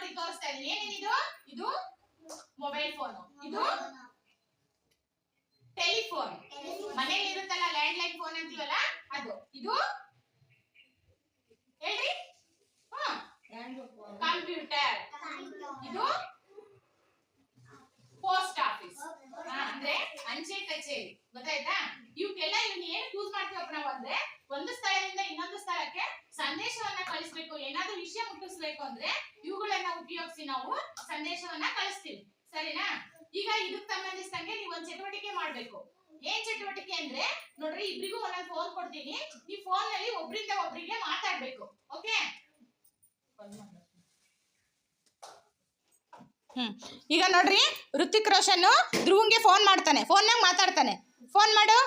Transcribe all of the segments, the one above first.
ನೋಡಿ ತೋರಿಸ್ತಾ ಇದ್ದೀನಿ. ಏನೇನಿದು? ಇದು ಮೊಬೈಲ್ ಫೋನ್ ಇದು ಟೆಲಿಫೋನ್ ಮನೇಲಿ ಇರುತ್ತಲ್ಲ ಲ್ಯಾಂಡ್ ಲೈನ್ ಫೋನ್ ಅಂತೀವಲ್ಲ ಅದು. ಇದು ಹೇಳ್ರಿ. ಕಂಪ್ಯೂಟರ್ ಇದು ಪೋಸ್ಟ್ ಆಫೀಸ್ ಅಂದ್ರೆ ಅಂಚೆ ಕಚೇರಿ. ಗೊತ್ತಾಯ್ತಾ? ಇವಕ್ಕೆಲ್ಲ ಇವ್ನ ಏನ್ ಯೂಸ್ ಮಾಡ್ತೀವಪ್ಪ ನಾವು ಅಂದ್ರೆ ಒಂದು ಸ್ಥಳದಿಂದ ಇನ್ನೊಂದು ಸ್ಥಳಕ್ಕೆ ಸಂದೇಶವನ್ನ ಕಳಿಸ್ಬೇಕು ಏನಾದ್ರೂ ವಿಷಯ ಮುಟ್ಟಿಸ್ಬೇಕು ಅಂದ್ರೆ ನಾವು ಸಂದೇಶವನ್ನ ಕಳಿಸ್ತೀವಿ. ಸರಿನಾ? ಈಗ ಇದಕ್ಕೆ ಸಂಬಂಧಿಸಿದಂಗೆ ನೀವು ಒಂದು ಚಟುವಟಿಕೆ ಮಾಡ್ಬೇಕು. ಏನ್ ಚಟುವಟಿಕೆ ಅಂದ್ರೆ, ನೋಡ್ರಿ, ಇಬ್ರಿಗೂ ಒಂದೊಂದು ಫೋನ್ ಕೊಡ್ತೀನಿ. ಈ ಫೋನ್ನಲ್ಲಿ ಒಬ್ರಿಂದ ಒಬ್ರಿಗೆ ಮಾತಾಡ್ಬೇಕು. ಓಕೆ ಹ್ಮ್. ಈಗ ನೋಡ್ರಿ ಋತಿಕ್ ರೋಷನ್ ಧ್ರುವಂಗೆ ಫೋನ್ ಮಾಡ್ತಾನೆ. ಫೋನ್ನಾಗ ಮಾತಾಡ್ತಾನೆ. ಫೋನ್ ಮಾಡು.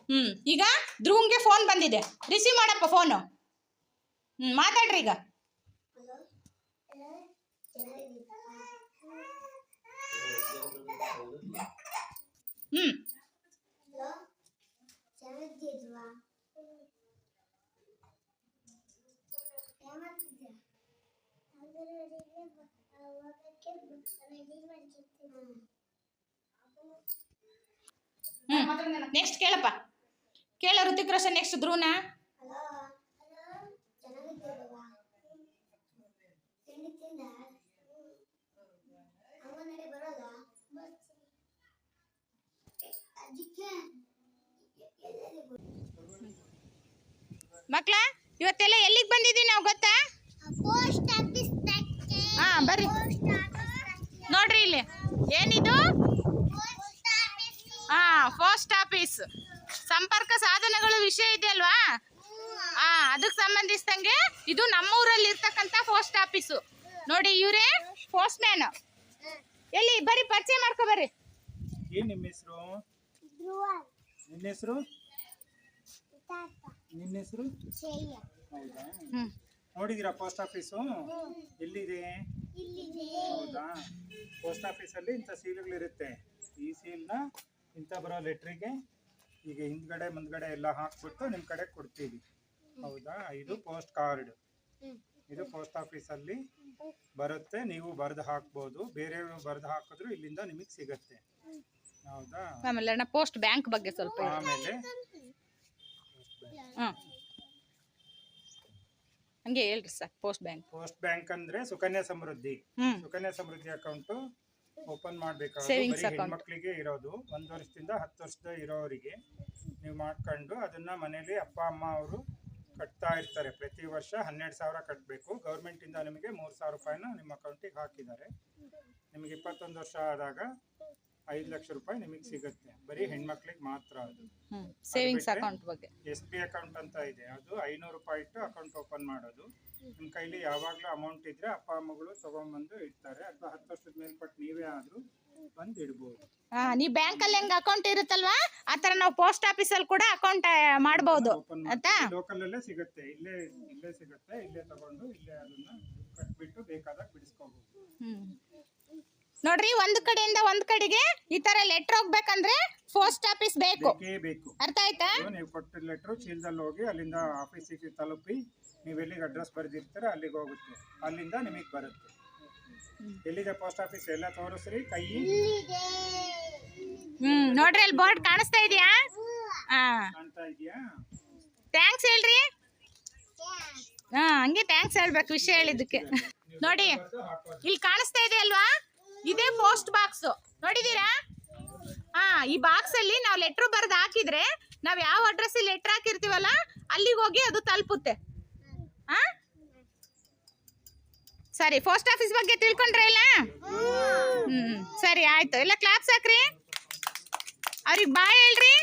ಹ್ಮ್. ಈಗ ಧ್ರುವಂಗೆ ಫೋನ್ ಬಂದಿದೆ. ರಿಸೀವ್ ಮಾಡಪ್ಪ ಫೋನು ಹ್ಮ್, ಮಾತಾಡ್ರಿ ಈಗ. ಹ್ಮ್ ಚೆನ್ನಾಗಿದ್ವಾ ಏಮಾಡ್ತಿದ್ಯಾ ಅಂಗನವಾಡಿಗೆ ಹೋಗಕ್ಕೆ ರೆಡಿ ಮಾಡ್ತಿರ್ತೀನಿ ಹ್ಮ್ ನೆಕ್ಸ್ಟ್ ಕೇಳಪ್ಪ ಕೇಳ ಋತಿಕ್ ರೋಷನ್ ನೆಕ್ಸ್ಟ್ ಧ್ರುವನ ಮಕ್ಳ ಇವತ್ತೆಲ್ಲ ಎಲ್ಲಿಗೆ ಬಂದಿದ್ದೀವಿ ನಾವು ಗೊತ್ತಾ? ಪೋಸ್ಟ್ ಆಫೀಸ್ ಹಾ ಬರ್ರಿ. ನೋಡ್ರಿ ಇಲ್ಲಿ. ಏನಿದು? ಪೋಸ್ಟ್ ಆಫೀಸ್ ಹಾ ಪೋಸ್ಟ್ ಆಫೀಸ್ ಸಂಪರ್ಕ ಸಾಧನಗಳು ವಿಷಯ ಇದೆ ಅಲ್ವಾ ಹಾ ಅದಕ್ಕೆ ಸಂಬಂಧಿಸಿದಂಗೆ ಇದು ನಮ್ಮೂರಲ್ಲಿ ಇರ್ತಕ್ಕಂಥ ಪೋಸ್ಟ್ ಆಫೀಸು ನೋಡಿ ಇವರೇ ಪೋಸ್ಟ್ ಮ್ಯಾನ್ ಎಲ್ಲಿ ಬರ್ರಿ ಪರಿಚಯ ಮಾಡ್ಕೊ ಬರ್ರಿ. ಏನ್ ನಿಮ್ಮ ಹೆಸರು? ನಿನ್ನ ಹೆಸರು? ತಾತ ನಿನ್ನ ಹೆಸರು? ಹೌದಾ? ನೋಡಿದಿರಾ ಪೋಸ್ಟ್ ಆಫೀಸು ಎಲ್ಲಿದೆ? ಹೌದಾ? ಪೋಸ್ಟ್ ಆಫೀಸಲ್ಲಿ ಇಂಥ ಸೀಲ್ಗಳಿರುತ್ತೆ ಈ ಸೀಲ್ನ ಇಂಥ ಬರೋ ಲೆಟ್ರಿಗೆ ಈಗ ಹಿಂದ್ಗಡೆ ಮುಂದ್ಗಡೆ ಎಲ್ಲ ಹಾಕ್ಬಿಟ್ಟು ನಿಮ್ಮ ಕಡೆ ಕೊಡ್ತೀವಿ. ಹೌದಾ? ಇದು ಪೋಸ್ಟ್ ಕಾರ್ಡ್ ಇದು ಪೋಸ್ಟ್ ಆಫೀಸಲ್ಲಿ ಬರುತ್ತೆ. ನೀವು ಬರೆದು ಹಾಕ್ಬೋದು. ಬೇರೆಯವರು ಬರೆದು ಹಾಕಿದ್ರು ಇಲ್ಲಿಂದ ನಿಮಗೆ ಸಿಗತ್ತೆ. ಆಮೇಲೆ ಅಣ್ಣ ಪೋಸ್ಟ್ ಬ್ಯಾಂಕ್ ಬಗ್ಗೆ ಸ್ವಲ್ಪ ಹ್ಮ್. ಹಂಗೆ ಹೇಳ್ರಿ sir post bank post bank ಅಂದ್ರೆ ಸುಕನ್ಯಾ ಸಮೃದ್ಧಿ. ಸುಕನ್ಯಾ ಸಮೃದ್ಧಿ ಅಕೌಂಟ್ ಓಪನ್ ಮಾಡಬೇಕಾದ್ರೆ ಮಕ್ಕಳಿಗೆ ಇರೋದು. ಒಂದು ವರ್ಷದಿಂದ ಹತ್ತು ವರ್ಷದ ಇರೋರಿಗೆ ನೀವು ಮಾಡ್ಕೊಂಡು ಅದನ್ನ ಮನೇಲಿ ಅಪ್ಪ ಅಮ್ಮ ಅವರು ಕಟ್ತಾ ಇರ್ತಾರೆ. ಪ್ರತಿ ವರ್ಷ ಹನ್ನೆರಡು ಸಾವಿರ ಕಟ್ಟಬೇಕು ಗೌರ್ಮೆಂಟಿಂದ ನಿಮಗೆ ಮೂರು ಸಾವಿರ ರೂಪಾಯಿನ ನಿಮ್ಮ ಅಕೌಂಟಿಗೆ ಹಾಕಿದ್ದಾರೆ. ನಿಮಗೆ ಇಪ್ಪತ್ತೊಂದು ವರ್ಷ ಆದಾಗ ಐದು ಲಕ್ಷ ರೂಪಾಯಿ ನಿಮಗೆ ಸಿಗುತ್ತೆ. ಬರೀ ಹೆಣ್ಮಕ್ಳಿಗೆ ಮಾತ್ರ ಅದು. ಸೇವಿಂಗ್ಸ್ ಅಕೌಂಟ್ ಬಗ್ಗೆ. ಎಸ್ ಬಿ ಅಕೌಂಟ್ ಅಂತ ಇದೆ. ಅದು ಐನೂರು ರೂಪಾಯಿ ಇಟ್ಟು ಅಕೌಂಟ್ ಓಪನ್ ಮಾಡೋದು. ನಿಮ್ಮ ಕೈಲಿ ಯಾವಾಗಲೂ ಅಮೌಂಟ್ ಇದ್ರೆ ಅಪ್ಪ ಅಮ್ಮಗಳು ತಗೊಂಡ್ಬಂದು ಇಡ್ತಾರೆ. ಅಥವಾ ಹತ್ತು ವರ್ಷದ ಮೇಲ್ಪಟ್ಟು ನೀವೇ ಆದರೂ ಬಂದು ಇಡ್ಬೋದು. ಹಾ ನೀ ಬ್ಯಾಂಕ್ ಅಲ್ಲಿ ಹೆಂಗ್ ಅಕೌಂಟ್ ಇರುತ್ತಲ್ವಾ? ಆ ತರ ನಾವು ಪೋಸ್ಟ್ ಆಫೀಸ್ ಅಲ್ಲಿ ಕೂಡ ಅಕೌಂಟ್ ಮಾಡಬಹುದು ಆಯ್ತಾ? ಲೋಕಲ್ ಅಲ್ಲೇ ಸಿಗುತ್ತೆ. ಇಲ್ಲೇ ಇಲ್ಲೇ ಸಿಗುತ್ತೆ. ಇಲ್ಲೇ ತಗೊಂಡು ಇಲ್ಲೇ ಅದನ್ನ ಕಟ್ಬಿಟ್ಟು ಬೇಕಾದಾಗ ಬಿಡಿಸ್ಕೋಬಹುದು ನೋಡ್ರಿ ಒಂದ್ ಕಡೆಯಿಂದ ಒಂದ್ ಕಡೆಗೆ ಈ ತರ ಲೆಟರ್ ಹೋಗ್ಬೇಕಂದ್ರೆ ಪೋಸ್ಟ್ ಆಫೀಸ್ ಬೇಕು. ಬೇಕೇ ಬೇಕು. ಅರ್ಥ ಆಯ್ತಾ? ನೀವು ಕೊಟ್ಟ ಲೆಟ್ರು ಚೀಲದಲ್ಲಿ ಹೋಗಿ ಅಲ್ಲಿಂದ ಆಫೀಸಿಗೆ ತಲುಪಿ ನೀವು ಎಲ್ಲಿಗೆ ಅಡ್ರೆಸ್ ಬರೆದಿರ್ತೀರ ಅಲ್ಲಿಗೆ ಹೋಗುತ್ತೆ. ಅಲ್ಲಿಂದ ನಿಮಗೆ ಬರುತ್ತೆ. ಎಲ್ಲಿದೆ ಪೋಸ್ಟ್ ಆಫೀಸ್ ಎಲ್ಲ ತೋರಿಸ್ರಿ ಕೈ. ಹ್ಮ್ ನೋಡ್ರಿ ಅಲ್ಲಿ ಬೋರ್ಡ್ ಕಾಣಿಸ್ತಾ ಇದೆಯಾ? ಹಾ. ಕಾಣ್ತಾ ಇದೆಯಾ? ಥ್ಯಾಂಕ್ಸ್ ಹೇಳ್ರಿ. ಹಾ ಹಂಗೆ ಥ್ಯಾಂಕ್ಸ್ ಹೇಳ್ಬೇಕು ವಿಷಯ ಹೇಳಿದ್ದಕ್ಕೆ. ನೋಡಿ ಇಲ್ಲಿ ಕಾಣಿಸ್ತಾ ಇದೆ ಅಲ್ವಾ ಇದೇ ಪೋಸ್ಟ್ ಬಾಕ್ಸ್ ನೋಡಿದೀರಾ ಹಾ ಈ ಬಾಕ್ಸ್ ಅಲ್ಲಿ ನಾವು ಲೆಟರ್ ಬರೆದು ಹಾಕಿದ್ರೆ ನಾವ್ ಯಾವ ಅಡ್ರೆಸ್ ಲೆಟರ್ ಹಾಕಿರ್ತೀವಲ್ಲ, ಅಲ್ಲಿಗೆ ಹೋಗಿ ಅದು ತಲುಪುತ್ತೆ. ಸರಿ ಪೋಸ್ಟ್ ಆಫೀಸ್ ಬಗ್ಗೆ ತಿಳ್ಕೊಂಡ್ರೆ ಇಲ್ಲ? ಹ್ಮ್, ಸರಿ, ಆಯ್ತು. ಎಲ್ಲ ಕ್ಲಾಪ್ಸ್ ಹಾಕ್ರಿ. ಅವ್ರಿಗೆ ಬಾಯ್ ಹೇಳ್ರಿ.